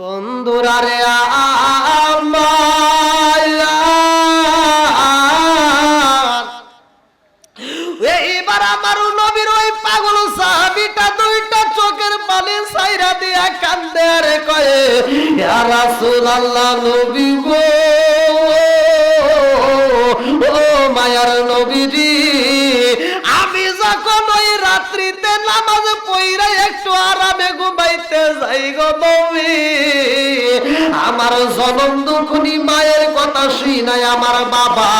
বন্ধুরা এইবার আমার নবীর ওই পাগল সাহাবিটা দুইটা চোখের পানি সাইরা দিয়া কান্দে রে কয়ে, ইয়া রাসূলুল্লাহ নবী গো, ও মায়ার নবীজি রাত্রিতে নামাজ পইরা একটু আরামে ঘুমাইতে যাই গো নবী আমার জনম দুখনি মায়ের কথা শুই নাই আমার বাবা।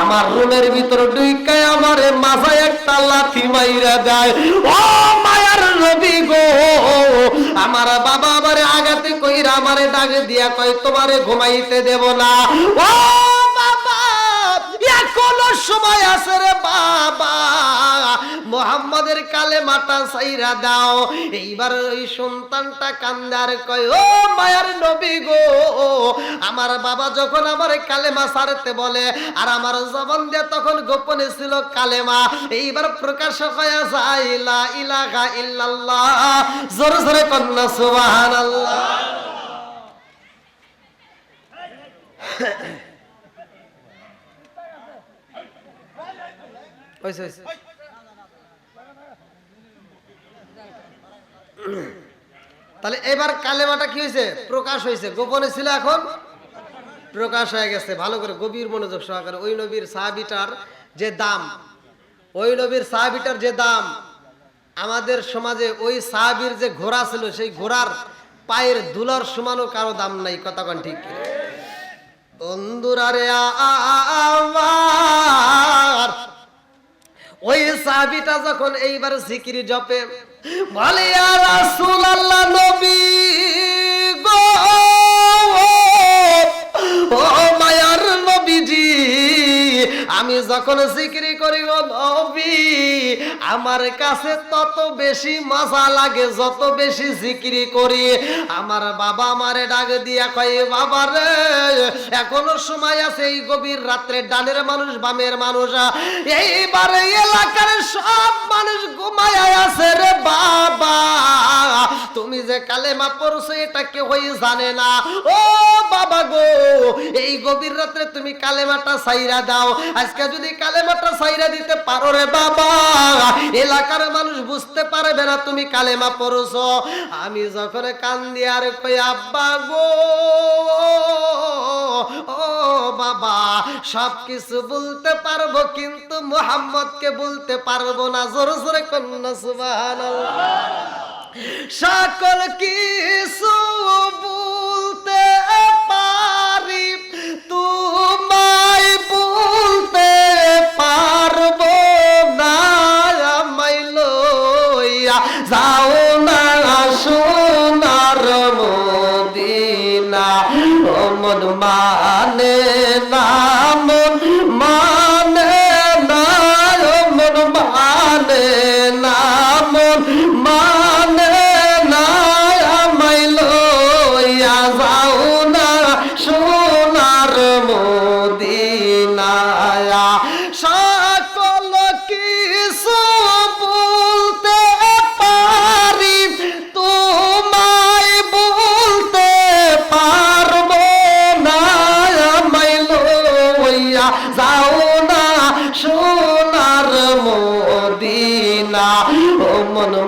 আমার রুমের ভিতর ডুইকায় আমার মাথায় একটা লাথি মাইরা দেয়। ও মায়ার নবী গো, আমার বাবা আমারে আগাতে কইরা আমারে ডাকে দিয়া কয়, তোমারে ঘুমাইতে দেব না। ও সময় আছে রে বাবা। মোহাম্মদের কালে মাটা সাইরা দাও। এইবার ওই সন্তানটা কান্দার কয়, ও মায়ার নবী গো, আমার বাবা যখন আমার কালেমা সারতে বলে আর আমার জবান দিয়ে তখন গোপনে ছিল কালেমা। এইবার প্রকাশ হয়ে যায়, লা ইলাহা ইল্লাল্লাহ। জোরে জোরে কন্যা, সুবহানাল্লাহ। হইছে হইছে তাহলে এবার কালেমাটা কি হয়েছে প্রকাশ হয়েছে গোপনে ছিল এখন প্রকাশ হয়ে গেছে ভালো করে গভীর মনোযোগ সহকারে ওই নবীর সাহাবিটার যে দাম ওই নবীর সাহাবিটার যে দাম আমাদের সমাজে ওই সাহাবির যে ঘোড়া ছিল সেই ঘোড়ার পায়ের দুলার সমানও কারও দাম নাই কথা কন ঠিক? বন্ধুরা রে আমার ওই সাহাবিটা যখন এইবার জিকির জপে বলে আর রাসূলুল্লাহ নবী! আমি যখন জিকিরি করি ও নবী, আমার কাছে তত বেশি মজা লাগে, যত বেশি জিকিরি করি। আমার বাবা আমারে ডাক দিয়া কয়, বাবা রে, এখনও সময় আছে এই গভীর রাত্রে ডানের মানুষ, বামের মানুষ এইবারে এলাকার সব মানুষ ঘুমায় আছে রে তুমি যে কালেমা পড়ছো, এটা কেউই জানে না। ও বাবা গো, এই গভীর রাত্রে তুমি কালেমাটা সাইরা দাও। আজকে যদি কালেমাটা সাইরা দিতে পারো রে বাবা, এলাকার মানুষ বুঝতে পারবে না তুমি কালেমা পড়ছো। আমি যখন কান্দি আর কই, আব্বা গো, ও বাবা সব কিছু বলতে পারব, কিন্তু মোহাম্মদকে বলতে পারব না। জোর, জোরে কন্যা, সুবহানাল্লাহ। সকল কিছু বলতে পারি, তোমায় বলতে পারব না আমায় লইয়া। যাও না সোনার মদিনা, ও মন মানে না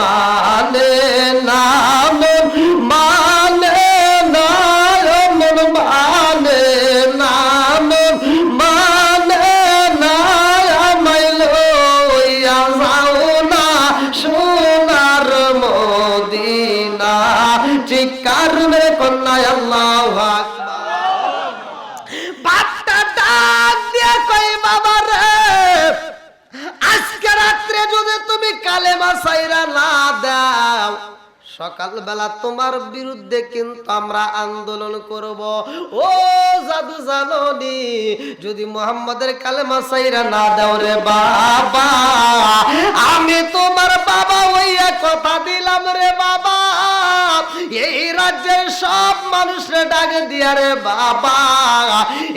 মন কালেমা সাইরা না দাও সকালবেলা তোমার বিরুদ্ধে কিন্তু আমরা আন্দোলন করব। ও জাদু জাননি, যদি মোহাম্মদের কালেমা সাইরা না দাও রে বাবা, আমি তোমার বাবা ওইয়া কথা দিলাম রে বাবা। এই রাজ্যের সব মানুষরে ডাকে দিয়া রে বাবা,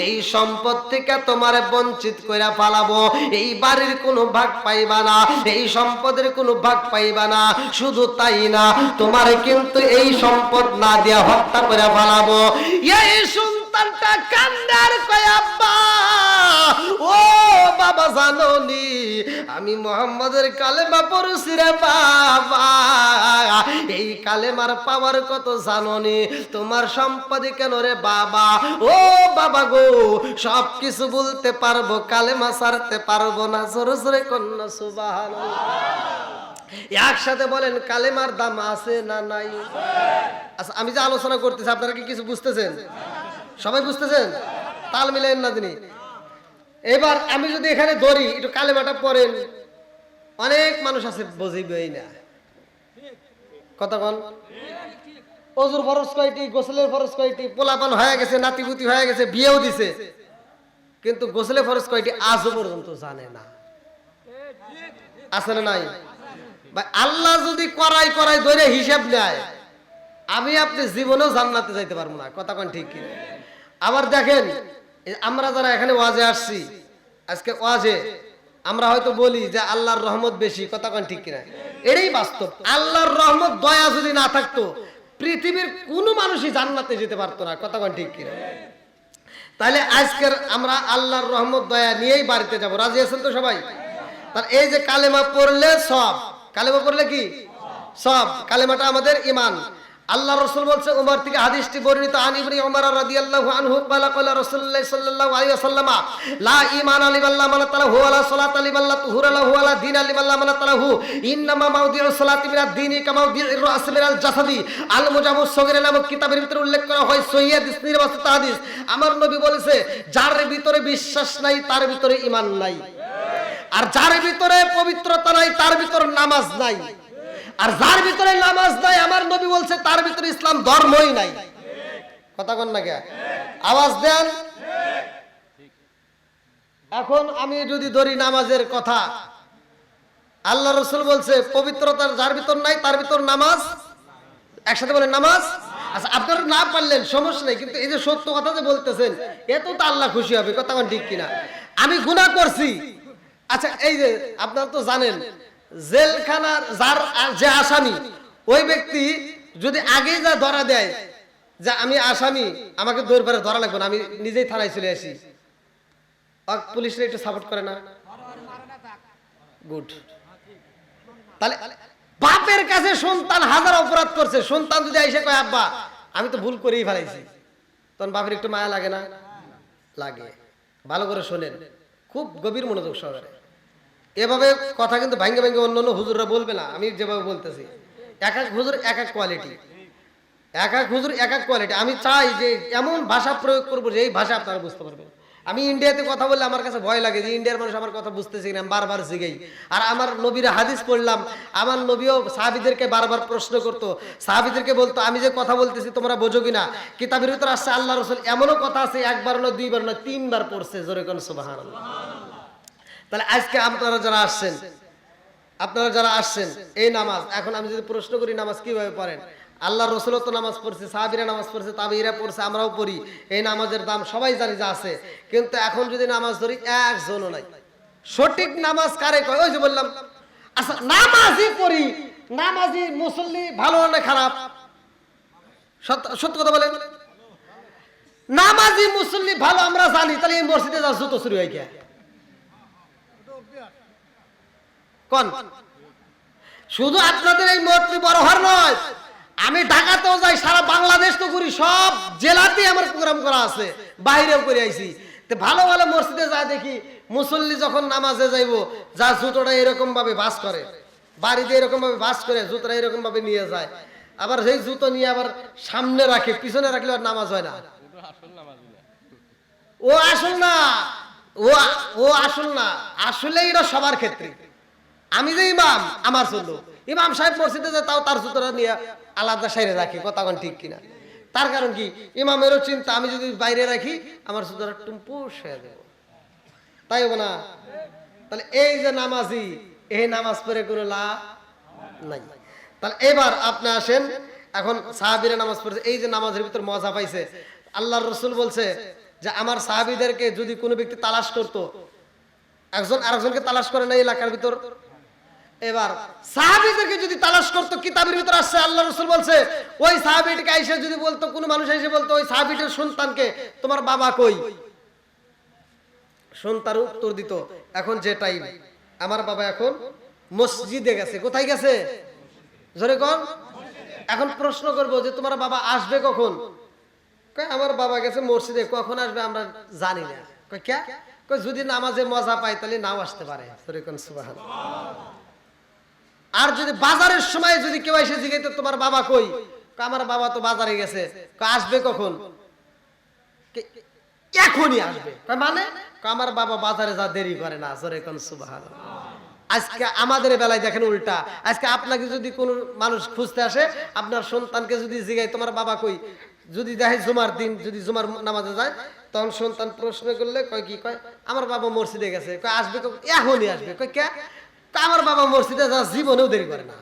এই সম্পদ থেকে তোমার বঞ্চিত করে পালাবো এই বাড়ির কোনো ভাগ পাইবা না, এই সম্পদের কোনো ভাগ পাইবা না, শুধু তাই না, তোমার তোমার কিন্তু এই সম্পদ না দিয়া হত্যা করে ফেলাবো। এই সন্তানটা কান্দার ও বাবা জাননি, আমি মোহাম্মদের কালেমা পড়ছি রে বাবা। এই কালেমার পাওয়ার কত জাননি, তোমার সম্পদে কেন রে বাবা? ও বাবা গো সব কিছু বলতে পারব, কালেমা সারতে পারব না, জোরে জোরে কন্যা সুবাহ একসাথে বলেন, কালেমার দাম আছে না নাই? আচ্ছা আমি যে আলোচনা করতেছি, আপনারা কি কিছু বুঝতেছেন? সবাই বুঝতেছেন? তাল মিলেন না তিনি। এবার আমি যদি এখানে ধরি, একটু কালেমাটা পড়েন। অনেক মানুষ আছে বুঝিবেই না। কতক্ষণ অজুর কয়টি, গোসলের ফরজ কয়টি, পোলাপান হয়ে গেছে, নাতিপুতি হয়ে গেছে, বিয়েও দিছে। কিন্তু গোসলের ফরজ কয়টি, আজও পর্যন্ত জানে না। আছে না নাই? আল্লাহ যদি করাই করাই ধরে হিসাব নেয়, আমি আপনি জীবনেও জান্নাতে যাইতে পারব না। কথা কোন ঠিক কিনা? আবার দেখেন আমরা যারা এখানে ওয়াজে আসছি, আজকে ওয়াজে আমরা হয়তো বলি যে আল্লাহর রহমত বেশি, কথা কোন ঠিক কিনা? এটাই বাস্তব। আল্লাহর রহমত, দয়া যদি না থাকতো, পৃথিবীর কোনো মানুষই জান্নাতে যেতে পারতো না, কথা কন ঠিক কিনা? তাহলে আজকের আমরা আল্লাহর রহমত, দয়া নিয়েই বাড়িতে যাব। রাজি আছেন তো সবাই? তার এই যে কালেমা পড়লে সব। কালেমা পড়লে কি? সব। কালেমাটা আমাদের ইমান আল্লাহ রসুল বলছে, উমর থেকে হাদিসটি বর্ণিত, আন ইবনে উমর রাদিয়াল্লাহু আনহু ক্বালা ক্বালা রাসূলুল্লাহ সাল্লাল্লাহু আলাইহি ওয়াসাল্লাম, লা ঈমান আলি বিল্লাহ মান তাআলা হু আলা সালাত আলি বিল্লাহ তুহুর আলা হু আলা দিন আলি বিল্লাহ মান তাআলা হু ইন্নামা মাউদিউ সালাতি মিনাদ দীনি কামা মাউদিউ রাস মিনাল জাসাদি। আল মুজামুস সগীর নামক কিতাবের ভিতরে উল্লেখ করা হয় সহিহ হাদিস। আমার নবী বলেছে, যার ভিতরে বিশ্বাস নাই, তার ভিতরে ঈমান নাই। আর যার ভিতরে পবিত্রতা নাই, তার ভিতরে নামাজ নাই। আর যার ভিতরে নামাজ নাই, আমার নবী বলছে, তার ভিতরে ইসলাম ধর্মই নাই। কথা কন না কে আওয়াজ দেন। এখন আমি যদি ধরি নামাজের কথা, আল্লাহ রসুল বলছে, পবিত্রতার যার ভিতর নাই, তার ভিতর নামাজ। একসাথে বলে নামাজ? আচ্ছা আপনারা না পারলেন, সমস্যা নেই, কিন্তু এই যে সত্য কথা যে বলতেছেন এত তো আল্লাহ খুশি হবে, কথা ঠিক কিনা? আমি গুনাহ করছি। আচ্ছা এই যে আপনারা তো জানেন, জেলখানার যার যে আসামি, ওই ব্যক্তি যদি আগেই যা ধরা দেয়, যে আমি আসামি, আমাকে দৌড় ধরা লাগবে না, আমি নিজেই থানায় চলে আসি। পুলিশরা একটু সাপোর্ট করে না? গুড তাহলে বাপের কাছে সন্তান হাজার অপরাধ করছে, সন্তান যদি এসে কয়, আব্বা, আমি তো ভুল করেই ফেলাইছি। তখন বাপের একটু মায়া লাগে না? লাগে। ভালো করে শোনেন। খুব গভীর মনোযোগ সহকারে। এভাবে কথা কিন্তু ভাঙ্গে ভাঙ্গে অন্য অন্য হুজুররা বলবে না, আমি যেভাবে বলতেছি। এক এক হুজুর এক এক কোয়ালিটি এক এক হুজুর এক এক কোয়ালিটি আমি চাই যে এমন ভাষা প্রয়োগ করব যে এই ভাষা আপনারা বুঝতে পারবেন। আমি ইন্ডিয়াতে কথা বললে আমার কাছে ভয় লাগে যে ইন্ডিয়ার মানুষ আমার কথা বুঝতেছে কিনা বারবার জিগাই। আর আমার নবীর হাদিস পড়লাম, আমার নবীও সাহাবিদেরকে বারবার প্রশ্ন করতো। সাহাবিদেরকে বলতো, আমি যে কথা বলতেছি তোমরা বোঝো কিনা? কিতাবের ভিতরে আসছে, আল্লাহ রসুল এমনও কথা আছে একবার নয়, দুইবার নয়, তিনবার পড়ছে। জোরে কোন সুবাহান তাহলে আজকে আপনারা যারা আসছেন, আপনারা যারা আসছেন, এই নামাজ, এখন আমি যদি প্রশ্ন করি নামাজ কীভাবে পড়েন? আল্লাহ রসুল তো নামাজ পড়ছে, সাহাবিরা নামাজ পড়ছে তাবিরা পড়ছে, আমরাও পড়ি। এই নামাজের দাম সবাই জানি যে আছে। কিন্তু এখন যদি নামাজ ধরি, একজনও নাই। সঠিক নামাজ কারে কয়? ওই যে বললাম আচ্ছা নামাজই পড়ি নামাজি মুসল্লি ভালো না খারাপ? সত্য কথা বলেন। নামাজি মুসল্লি ভালো, আমরা জানি। তাহলে এই মসজিদে যা জুতো শুরু হয়ে গিয়া। কোন? শুধু আপনাদের এই মূর্তি বড় হওয়ার নয়, আমি ঢাকাতেও যাই, সারা বাংলাদেশ তো ঘুরি, সব জেলাতেই আমার প্রোগ্রাম করা আছে, বাইরেও করে আইছি। তো ভালো ভালো মসজিদে যা দেখি, মুসল্লি যখন নামাজে যাইবো, যা জুতোটা এরকম ভাবে বাস করে, বাড়িতে এরকম ভাবে বাস করে, জুতোটা এরকম ভাবে নিয়ে যায়। আবার সেই জুতো নিয়ে আবার সামনে রাখে, পিছনে রাখলে আর নামাজ হয় না। ও আসল না, ও ও আসল না আসলে এটা সবার ক্ষেত্রে। আমি যে ইমাম, আমার জন্য ইমাম সাহেব মসজিদে যায় তাও তার জুতোটা নিয়ে আলাদা সাইরে রাখি, কথা কোন ঠিক কিনা? তার কারণ কি? ইমামেরও চিন্তা, আমি যদি বাইরে রাখি, আমার জুতোটা টুম্পু হয়ে দেব তাই হব না? তাহলে এই যে নামাজি, এই নামাজ পড়ে কোনো লাভ নাই। তাহলে এবার আপনি আসেন, এখন সাহাবিরা নামাজ পড়ছে, এই যে নামাজের ভিতর মজা পাইছে। আল্লাহর রসুল বলছে যে, আমার সাহাবিদেরকে যদি কোনো ব্যক্তি তালাশ করতো, একজন আরেকজনকে তালাশ করে না এলাকার ভিতর? এবার সাহাবিদেরকে যদি তালাশ করতো, কিতাবের ভিতরে আসছে আল্লাহ রসুল বলছে, ওই সাহাবিটিকে আইসে যদি বলতো, কোনো মানুষ এসে বলতো, ওই সাহাবিটের সন্তানকে তোমার বাবা কই? সন্তান উত্তর দিত, এখন যে টাইম আমার বাবা এখন মসজিদে গেছে। কোথায় গেছে? জোরে কন। এখন প্রশ্ন করব যে, তোমার বাবা আসবে কখন? আমার বাবা গেছে মসজিদে, কখন আসবে আমরা জানি না। যদি নামাজে মজা পাই, তাহলে নাও আসতে পারে। জোরে কোন সুবাহান আর যদি বাজারের সময় যদি কেউ এসে জিজ্ঞাসা তোমার বাবা কই? আমার বাবা তো বাজারে গেছে। আসবে কখন? এখনই আসবে। মানে? আমার বাবা বাজারে যা দেরি করে না। জোরে কোন সুবাহান আজকে আমাদের বেলায় দেখেন উল্টা। আজকে আপনাকে যদি কোন মানুষ খুঁজতে আসে, আপনার সন্তানকে যদি জিগায়, তোমার বাবা কই? যদি দেখে জুমার দিন, যদি জুমার নামাজে যায়, তখন সন্তান প্রশ্ন করলে কয় কি? কয়, আমার বাবা মসজিদে গেছে। কয় আসবে? এখনই আসবে। কয়, কে? কয়, আমার বাবা মসজিদে যা জীবনেও দেরি করে না।